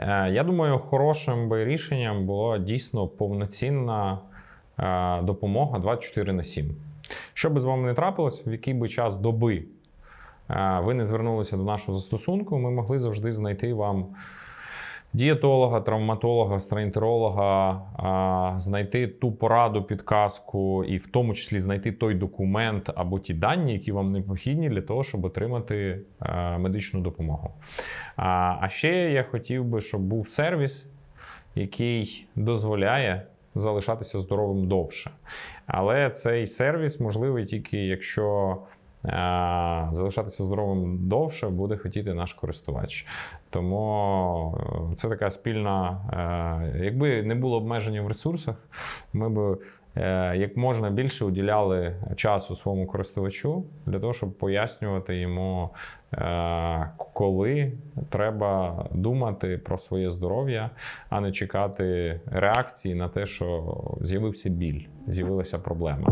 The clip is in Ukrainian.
Е, Я думаю, хорошим би рішенням була дійсно повноцінна е, допомога 24 на 7. Що би з вами не трапилось, в який би час доби е, ви не звернулися до нашого застосунку, ми могли завжди знайти вам дієтолога, травматолога, гастроентеролога, знайти ту пораду, підказку, і в тому числі знайти той документ або ті дані, які вам необхідні для того, щоб отримати е, медичну допомогу. А, ще я хотів би, щоб був сервіс, який дозволяє залишатися здоровим довше. Але цей сервіс можливий тільки якщо залишатися здоровим довше буде хотіти наш користувач. Тому е, це така спільна. е, Якби не було обмеження в ресурсах, ми б е, як можна більше уділяли часу своєму користувачу для того, щоб пояснювати йому, е, коли треба думати про своє здоров'я, а не чекати реакції на те, що з'явився біль, з'явилася проблема.